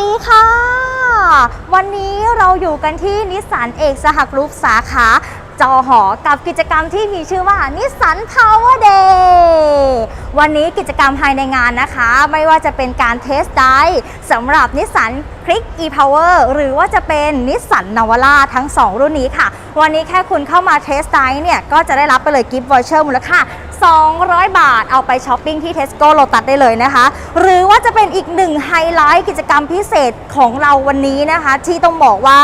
ดีค่ะ วันนี้เราอยู่กันที่นิสสันเอกสหกรุ๊ปสาขา จอหอกับกิจกรรมที่มีชื่อว่านิสสันพาวเวอร์เดย์วันนี้กิจกรรมภายในงานนะคะ ไม่ว่าจะเป็นการเทสไดร์สำหรับนิสสันคลิก e-power หรือว่าจะเป็นนิสสันนาวาร่าทั้ง 2 รุ่นนี้ค่ะ วันนี้แค่คุณเข้ามาเทสไดร์เนี่ยก็จะได้รับไปเลยกิฟต์วอเชอร์มูลค่า 200 บาท เอาไปช้อปปิ้งที่ Tesco Lotus ได้เลยนะคะ หรือว่าจะเป็นอีกหนึ่งไฮไลท์กิจกรรมพิเศษของเราวันนี้นะคะ ที่ต้องบอกว่า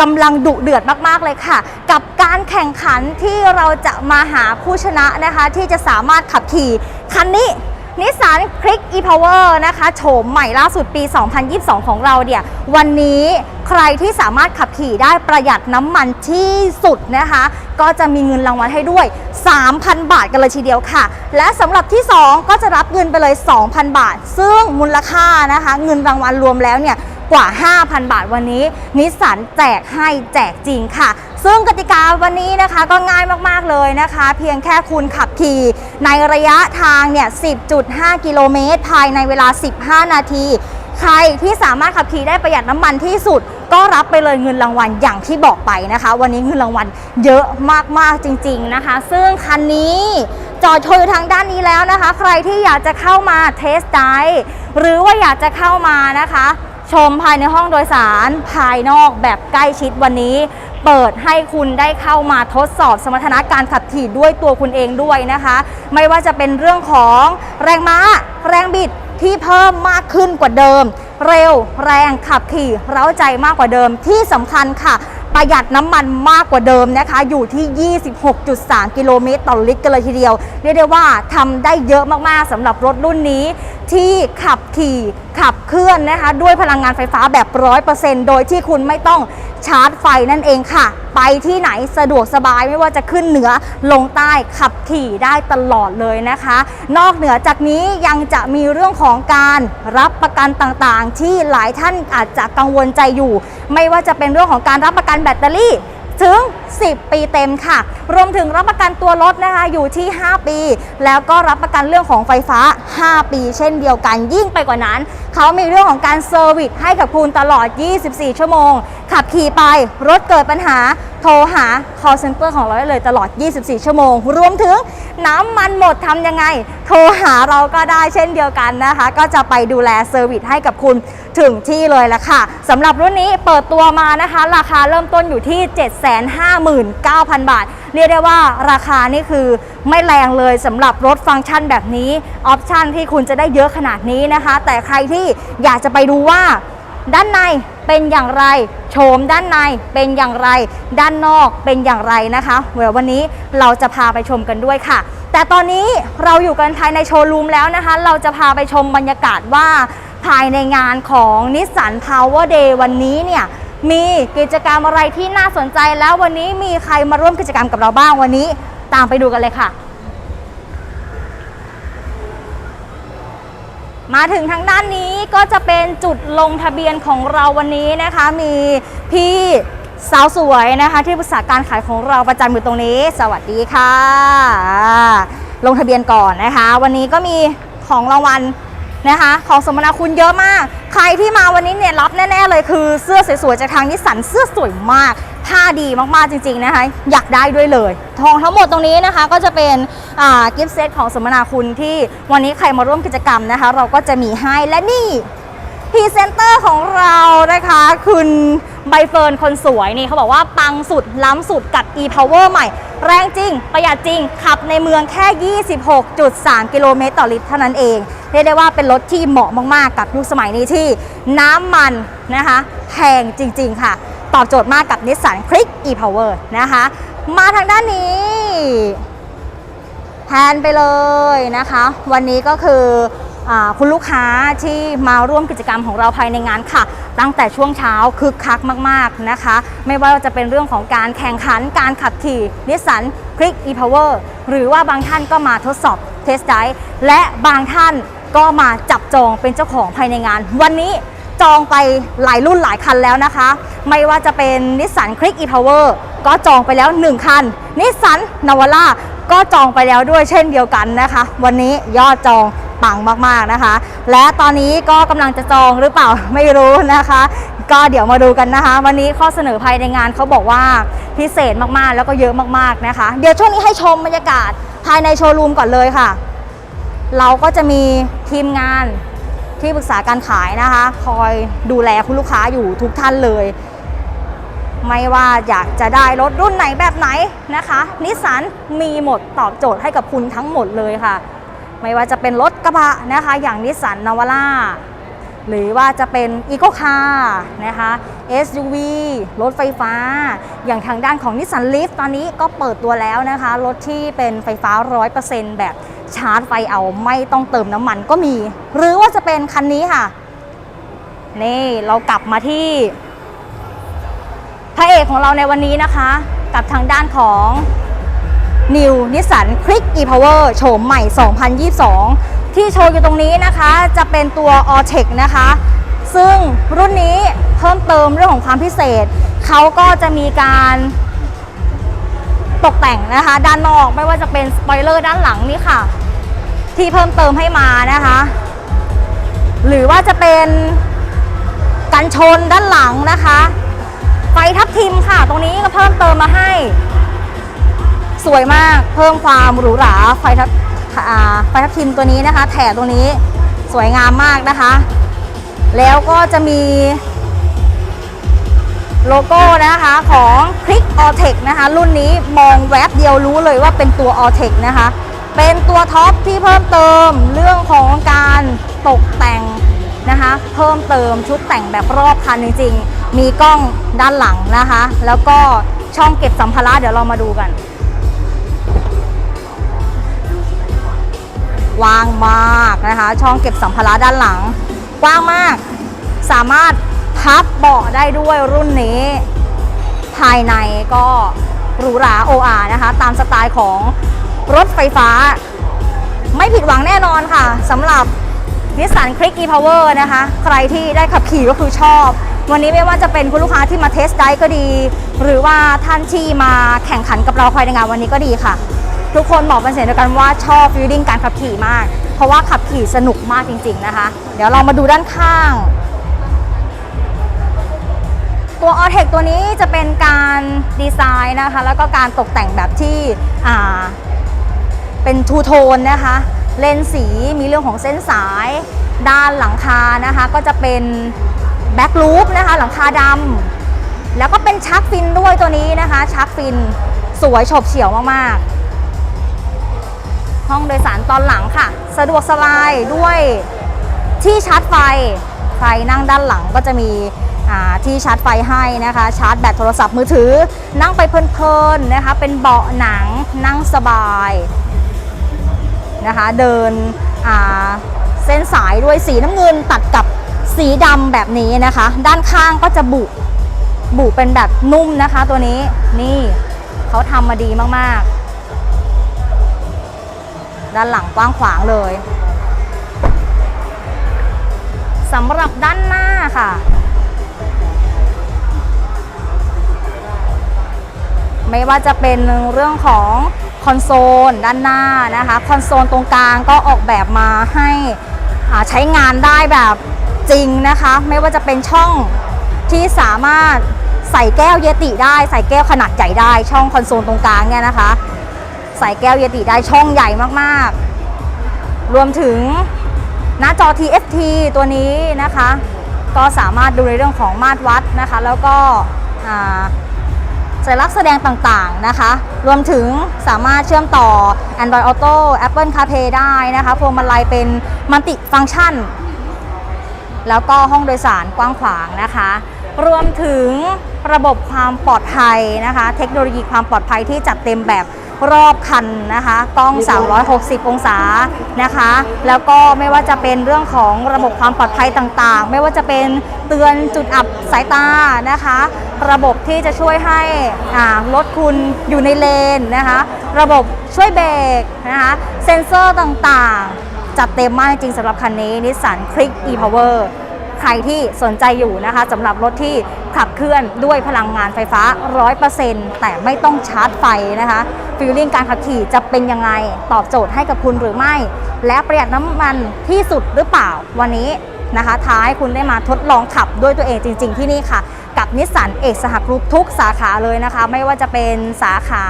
กำลังดุเดือดมากๆเลยค่ะ กับการแข่งขันที่เราจะมาหาผู้ชนะนะคะ ที่จะสามารถขับขี่คันนี้ นิสสันคลิก e-power นะคะโฉมใหม่ล่าสุดปี 2022 ของเราเนี่ย วันนี้ใครที่สามารถขับขี่ได้ประหยัดน้ำมันที่สุดนะคะ ก็จะมีเงินรางวัลให้ด้วย 3,000 บาทกันเลยทีเดียวค่ะ และสำหรับที่ 2 ก็จะรับเงินไปเลย 2,000 บาท ซึ่งมูลค่านะคะ เงินรางวัลรวมแล้วเนี่ยกว่า 5,000 บาทวันนี้นิสสันแจกให้แจกจริงค่ะ ซึ่งกติกาวันนี้นะคะก็ง่ายมากๆเลยนะคะ เพียงแค่คุณขับขี่ในระยะทางเนี่ย 10.5 กิโลเมตร ภายในเวลา 15 นาที ใครที่สามารถขับขี่ได้ประหยัดน้ำมันที่สุด ก็รับไปเลยเงินรางวัลอย่างที่บอกไปนะคะ วันนี้เงินรางวัลเยอะมากๆจริง ๆนะคะ ซึ่งคันนี้จอดโชว์อยู่ทางด้านนี้แล้วนะคะ ใครที่อยากจะเข้ามาเทสไดหรือว่าอยากจะเข้ามานะคะ ชมภายในห้องโดยสารภายนอกแบบใกล้ชิดวันนี้ เปิดให้คุณได้เข้ามาทดสอบสมรรถนะการขับขี่ด้วยตัวคุณเองด้วยนะคะ ไม่ว่าจะเป็นเรื่องของแรงม้า แรงบิดที่เพิ่มมากขึ้นกว่าเดิม เร็วแรงขับขี่เร้าใจมากกว่าเดิมที่สำคัญค่ะ ประหยัดน้ำมันมากกว่าเดิมนะคะ อยู่ที่ 26.3 กิโลเมตรต่อลิตรกันเลยทีเดียว เรียกได้ว่าทำได้เยอะมากๆสำหรับรถรุ่นนี้ ที่ขับขี่ขับเคลื่อนนะคะ ด้วยพลังงานไฟฟ้าแบบ100%โดยที่คุณไม่ต้องชาร์จไฟนั่นเองค่ะ ไปที่ไหนสะดวกสบายไม่ว่าจะขึ้นเหนือลงใต้ขับขี่ได้ตลอดเลยนะคะ นอกเหนือจากนี้ยังจะมีเรื่องของการรับประกันต่างๆ ที่หลายท่านอาจจะกังวลใจอยู่ ไม่ว่าจะเป็นเรื่องของการรับประกันแบตเตอรี่ ถึง 10 ปีเต็มค่ะ รวมถึงรับประกันตัวรถนะคะอยู่ที่ 5 ปี แล้วก็รับประกันเรื่องของไฟฟ้า 5 ปี เช่นเดียวกันยิ่งไปกว่านั้น เขามีเรื่องของการเซอร์วิสให้กับคุณตลอด 24 ชั่วโมง ขับขี่ไปรถเกิดปัญหา ทรหา call center ของเราได้เลยตลอด 24 ชั่วโมง รวมถึงน้ำมันหมดทำยังไง โทรหาเราก็ได้เช่นเดียวกันนะคะ ก็จะไปดูแลเซอร์วิสให้กับคุณถึงที่เลยละค่ะสำหรับรุ่นนี้เปิดตัวมานะคะ ราคาเริ่มต้นอยู่ที่ 759,000 บาท เรียกได้ว่าราคานี่คือไม่แรงเลยสำหรับรถฟังก์ชันแบบนี้ ออปชันที่คุณจะได้เยอะขนาดนี้นะคะ แต่ใครที่อยากจะไปดูว่า ด้านในเป็นอย่างไร โฉมด้านในเป็นอย่างไร ด้านนอกเป็นอย่างไรนะคะเดี๋ยววันนี้เราจะพาไปชมกันด้วยค่ะ แต่ตอนนี้เราอยู่กันภายในโชว์รูมแล้วนะคะ เราจะพาไปชมบรรยากาศว่า ภายในงานของ Nissan Power Day วันนี้เนี่ยมีกิจกรรมอะไรที่น่าสนใจแล้ววันนี้มีใครมาร่วมกิจกรรมกับเราบ้างวันนี้ ตามไปดูกันเลยค่ะ มาถึงทางด้านนี้ก็จะเป็นจุดลงทะเบียนของเราวันนี้นะคะ มีพี่สาวสวยนะคะ ที่ปรึกษาการขายของเราประจำอยู่ตรงนี้ สวัสดีค่ะ ลงทะเบียนก่อนนะคะ วันนี้ก็มีของรางวัลนะคะ ของสมนาคุณเยอะมาก ใครที่มาวันนี้เนี่ยรับแน่ ๆ เลยคือเสื้อสวยๆจากทางนิสสันเสื้อสวยมาก ผ้าดีมากๆจริงๆนะคะ อยากได้ด้วยเลย ทองทั้งหมดตรงนี้นะคะ ก็จะเป็นกิฟต์เซตของสมนาคุณที่วันนี้ใครมาร่วมกิจกรรมนะคะ เราก็จะมีให้และนี่พรีเซนเตอร์ของเรานะคะ คุณใบเฟิร์นคนสวยนี่เขาบอกว่าปังสุดล้ำสุดกับ e-power ใหม่ แรงจริง ประหยัดจริง ขับในเมืองแค่ 26.3 กิโลเมตรต่อลิตรเท่านั้นเองเรียกได้ว่าเป็นรถที่เหมาะมาก ๆ กับยุคสมัยนี้ที่น้ำมันนะคะแพงจริง ๆ ค่ะ ตอบโจทย์มากกับ Nissan Click e-Power นะคะ มาทางด้านนี้แทนไปเลยนะคะ วันนี้ก็คืออคุณลูกค้าที่มาร่วมกิจกรรมของเราภายในงานค่ะ ตั้งแต่ช่วงเช้าคึกคักมาก ๆนะคะ ไม่ว่าจะเป็นเรื่องของการแข่งขันการขับขี่นิสสันคลิก e-power หรือว่าบางท่านก็มาทดสอบเทสไดและบางท่านก็มาจับจองเป็นเจ้าของภายในงาน วันนี้ จองไปหลายรุ่นหลายคันแล้วนะคะ ไม่ว่าจะเป็นนิสสันคลิก e-power ก็จองไปแล้ว 1 คัน นิสสันนาวาร่าก็จองไปแล้วด้วยเช่นเดียวกันนะคะ วันนี้ยอดจองปังมากๆนะคะ และตอนนี้ก็กำลังจะจองหรือเปล่าไม่รู้นะคะ ก็เดี๋ยวมาดูกันนะคะ วันนี้ข้อเสนอภายในงานเขาบอกว่าพิเศษมากๆ แล้วก็เยอะมากๆนะคะ เดี๋ยวช่วงนี้ให้ชมบรรยากาศภายในโชว์รูมก่อนเลยค่ะ เราก็จะมีทีมงาน ที่ปรึกษาการขายนะคะ คอยดูแลคุณลูกค้าอยู่ทุกท่านเลย ไม่ว่าอยากจะได้รถรุ่นไหนแบบไหนนะคะนิสสันมีหมดตอบโจทย์ให้กับคุณทั้งหมดเลยค่ะ ไม่ว่าจะเป็นรถกระบะนะคะ อย่างนิสสันนาวาร่า หรือว่าจะเป็นอีโ c คาร์นะคะ SUV รถไฟฟ้า อย่างทางด้านของนิสสันลีฟตอนนี้ก็เปิดตัวแล้วนะคะ รถที่เป็นไฟฟ้า 100%แบบชาร์จไฟเอาไม่ต้องเติมน้ำมันก็มี หรือว่าจะเป็นคันนี้ค่ะ นี่เรากลับมาที่พระเอกของเราในวันนี้นะคะ กับทางด้านของ New Nissan Click e-Power โฉมใหม่ 2022 ที่โชว์อยู่ตรงนี้นะคะจะเป็นตัว a l t e c นะคะ ซึ่งรุ่นนี้เพิ่มเติมเรื่องของความพิเศษ เขาก็จะมีการตกแต่งนะคะ ด้านนอกไม่ว่าจะเป็นสปอยเลอร์ด้านหลังนี่ค่ะ ที่เพิ่มเติมให้มานะคะ หรือว่าจะเป็นกันชนด้านหลังนะคะ ไฟทับทิมค่ะ ตรงนี้ก็เพิ่มเติมมาให้ สวยมากเพิ่มความหรูหราไฟทับ ไฟทับทิมตัวนี้นะคะ แถบตรงนี้สวยงามมากนะคะ แล้วก็จะมี โลโก้นะคะของ Click a l t e c นะคะ รุ่นนี้มองแวบเดียวรู้เลยว่าเป็นตัว a l t e c นะคะ เป็นตัวท็อปที่เพิ่มเติมเรื่องของการตกแต่งนะคะ เพิ่มเติมชุดแต่งแบบรอบคันจริงๆ มีกล้องด้านหลังนะคะ แล้วก็ช่องเก็บสัมภาระเดี๋ยวเรามาดูกัน ว่างมากนะคะ ช่องเก็บสัมภาระด้านหลัง กว้างมาก สามารถพับเบาะได้ด้วยรุ่นนี้ ภายในก็หรูหราโออานะคะ ตามสไตล์ของรถไฟฟ้า ไม่ผิดหวังแน่นอนค่ะสำหรับนิสสันคลิก e-power นะคะ ใครที่ได้ขับขี่ก็คือชอบ วันนี้ไม่ว่าจะเป็นคุณลูกค้าที่มาเทสได้ก็ดี หรือว่าท่านที่มาแข่งขันกับเราภายในงานวันนี้ก็ดีค่ะ ทุกคนบอกเป็นเสียงเดียวกันว่าชอบฟีลลิ่งการขับขี่มาก เพราะว่าขับขี่สนุกมากจริง ๆนะคะ เดี๋ยวเรามาดูด้านข้าง ตัว a u t e c ตัวนี้จะเป็นการดีไซน์นะคะ แล้วก็การตกแต่งแบบที่เป็นทูโทนนะคะ เลนสีมีเรื่องของเส้นสาย ด้านหลังคานะคะ ก็จะเป็นแบ็กลูปนะคะ หลังคาดำแล้วก็เป็นชักฟินด้วยตัวนี้นะคะ ชักฟินสวยฉบเฉี่ยวมากๆ ห้องโดยสารตอนหลังค่ะ สะดวกสบายด้วยที่ชาร์จไฟไฟนั่งด้านหลังก็จะมีที่ชาร์จไฟให้นะคะ ชาร์จแบตโทรศัพท์มือถือ นั่งไปเพลินๆนะคะ เป็นเบาะหนังนั่งสบายนะคะ เดินเส้นสายด้วยสีน้ำเงินตัดกับสีดำแบบนี้นะคะ ด้านข้างก็จะบุบุเป็นแบบนุ่มนะคะตัวนี้นี่เขาทำมาดีมากๆ ด้านหลังกว้างขวางเลยสำหรับด้านหน้าค่ะ ไม่ว่าจะเป็นเรื่องของคอนโซลด้านหน้านะคะ คอนโซลตรงกลางก็ออกแบบมาให้ใช้งานได้แบบจริงนะคะ ไม่ว่าจะเป็นช่องที่สามารถใส่แก้วเยติได้ ใส่แก้วขนาดใหญ่ได้ ช่องคอนโซลตรงกลางเนี่ยนะคะ ใส่แก้วเยติได้ช่องใหญ่มากๆ รวมถึงหน้าจอ TFT ตัวนี้นะคะ ก็สามารถดูในเรื่องของมาตรวัดนะคะ แล้วก็สัญลักษณ์แสดงต่างๆนะคะ รวมถึงสามารถเชื่อมต่อ Android Auto Apple CarPlay ได้นะคะ พวงมาลัยเป็นมัลติฟังก์ชัน แล้วก็ห้องโดยสารกว้างขวางนะคะ รวมถึงระบบความปลอดภัยนะคะ เทคโนโลยีความปลอดภัยที่จัดเต็มแบบ รอบคันนะคะกล้อง 360 องศานะคะ แล้วก็ไม่ว่าจะเป็นเรื่องของระบบความปลอดภัยต่างๆ ไม่ว่าจะเป็นเตือนจุดอับสายตานะคะ ระบบที่จะช่วยให้รถคุณอยู่ในเลนนะคะ ระบบช่วยเบรกนะคะเซ็นเซอร์ต่างๆ จัดเต็มมากจริงๆสำหรับคันนี้นิสสันคลิก e-power ใครที่สนใจอยู่นะคะสำหรับรถที่ขับเคลื่อนด้วยพลังงานไฟฟ้า 100%แต่ไม่ต้องชาร์จไฟนะคะ ฟีลลิ่งการขับขี่จะเป็นยังไง ตอบโจทย์ให้กับคุณหรือไม่ และประหยัดน้ำมันที่สุดหรือเปล่าวันนี้นะคะ ท้าให้คุณได้มาทดลองขับด้วยตัวเองจริง ๆ ที่นี่ค่ะ กับนิสสันเอกสหกรุ๊ปทุกสาขาเลยนะคะ ไม่ว่าจะเป็นสาขา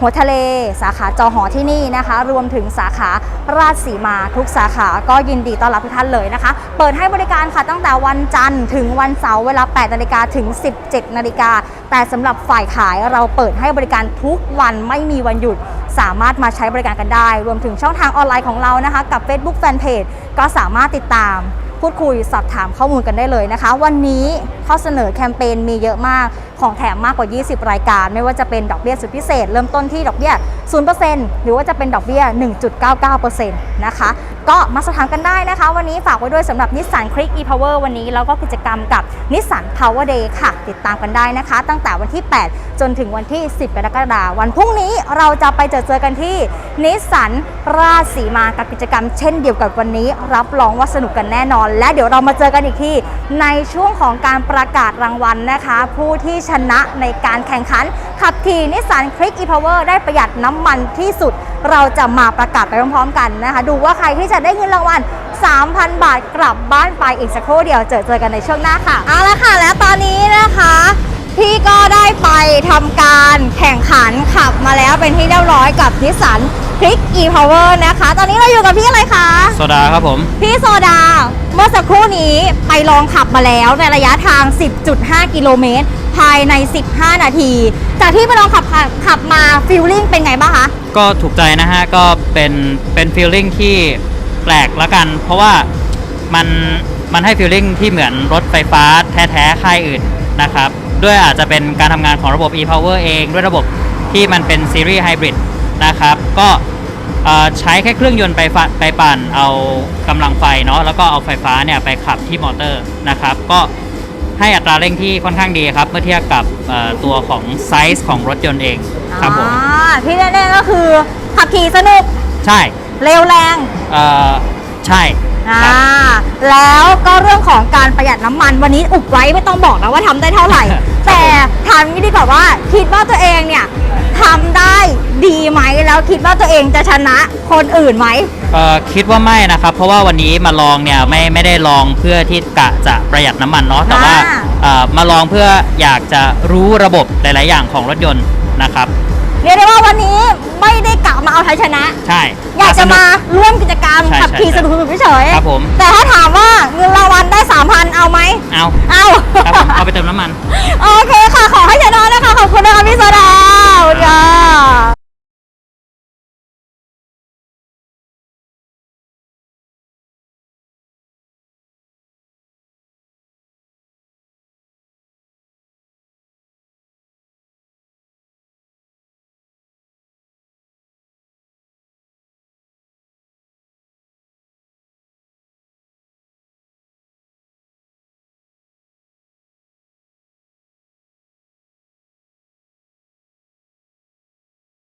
หัวทะเล สาขาจอหอที่นี่นะคะ รวมถึงสาขาราชสีมาทุกสาขาก็ยินดีต้อนรับทุกท่านเลยนะคะ เปิดให้บริการค่ะตั้งแต่วันจันทร์ถึงวันเสาร์เวลา 8 นาฬิกาถึง 17 นาฬิกา แต่สำหรับฝ่ายขายเราเปิดให้บริการทุกวันไม่มีวันหยุดสามารถมาใช้บริการกันได้ รวมถึงช่องทางออนไลน์ของเรานะคะ กับ Facebook Fanpage ก็สามารถติดตาม พูดคุยสอบถามข้อมูลกันได้เลยนะคะ วันนี้ข้อเสนอแคมเปญมีเยอะมากของแถมมากกว่า 20 รายการ ไม่ว่าจะเป็นดอกเบี้ยสุดพิเศษ เริ่มต้นที่ดอกเบี้ย 0%หรือว่าจะเป็นดอกเบี้ย 1.99%นะคะ ก็มาสอบถามกันได้นะคะ วันนี้ฝากไว้ด้วยสำหรับนิสสันคลิก e-power วันนี้แล้วก็กิจกรรมกับนิสสัน power day ค่ะ ติดตามกันได้นะคะ ตั้งแต่วันที่ 8 จนถึงวันที่ 10กรกฎาคมวันพรุ่งนี้เราจะไปเจอเจอกันที่นิสสันราชสีมากับกิจกรรม เช่นเดียวกับวันนี้ รับรองว่าสนุกกันแน่นอน และเดี๋ยวเรามาเจอกันอีกที่ในช่วงของการประกาศรางวัลนะคะ ผู้ที่ชนะในการแข่งขัน ขับขี่นิสสันคลิก e-power ได้ประหยัดน้ำมันที่สุด เราจะมาประกาศไปพร้อมๆกันนะคะ ดูว่าใครที่จะได้เงินรางวัล 3,000 บาทกลับบ้านไปอีกสักครู่เดียวเจอเจอกันในช่วงหน้าค่ะ เอาละค่ะ แล้วตอนนี้นะคะพี่ก็ได้ไปทำการแข่งขันขับมาแล้วเป็นที่เรียบร้อยกับนิสสันคลิก e-power นะคะ ตอนนี้เราอยู่กับพี่อะไรคะ โซดาครับผม พี่โซดา เมื่อสักครู่นี้ไปลองขับมาแล้วในระยะทาง 10.5 กิโลเมตร ภายใน 15 นาที จากที่ไปลองขับขับมาฟิลลิ่งเป็นไงบ้างคะ ก็ถูกใจนะฮะ ก็เป็นเป็นฟีลลิ่งที่แปลกละกัน เพราะว่ามันมันให้ฟีลลิ่งที่เหมือนรถไฟฟ้าแท้ๆค่ายอื่นนะครับ ด้วยอาจจะเป็นการทำงานของระบบ e-power เอง ด้วยระบบที่มันเป็นซีรีส์ไฮบริดนะครับ ก็ใช้แค่เครื่องยนต์ไปฟะไปปั่นเอากำลังไฟเนาะแล้วก็เอาไฟฟ้าเนี่ยไปขับที่มอเตอร์นะครับ ก็ ให้อัตราเร่งที่ค่อนข้างดีครับ เมื่อเทียบกับเอ่อตัวของไซส์ของรถยนต์เองครับผม อ่าที่แน่ๆก็คือขับขี่สนุกใช่เร็วแรงเอ่อใช่อ่าครับ แล้วก็เรื่องของการประหยัดน้ำมันวันนี้อุบไว้ไม่ต้องบอกนะว่าทำได้เท่าไหร่ แต่ถามงี้ดีกว่าว่าคิดว่าตัวเองเนี่ย ทำได้ดีไหมแล้วคิดว่าตัวเองจะชนะคนอื่นไหม เอ่อคิดว่าไม่นะครับ เพราะว่าวันนี้มาลองเนี่ยไม่ไม่ได้ลองเพื่อที่กะจะประหยัดน้ำมันเนาะแต่ว่าอ่า เอ่อมาลองเพื่ออยากจะรู้ระบบหลาย ๆ อย่างของรถยนต์นะครับ เรียกได้ว่าวันนี้ไม่ได้กะมาเอาชัยชนะ ใช่ อยากจะมาร่วมกิจกรรมใช่ขับขี่ใช่สนุกๆเฉยๆครับผม แต่ถ้าถามว่าเงินรางวัลได้ 3,000 เอาไหม เอาเอา ครับผมเอาไปเติมน้ำมัน โอเคค่ะ ขอให้ชนะนะคะ ขอบคุณนะคะพี่โซดาขอบคุณค่ะ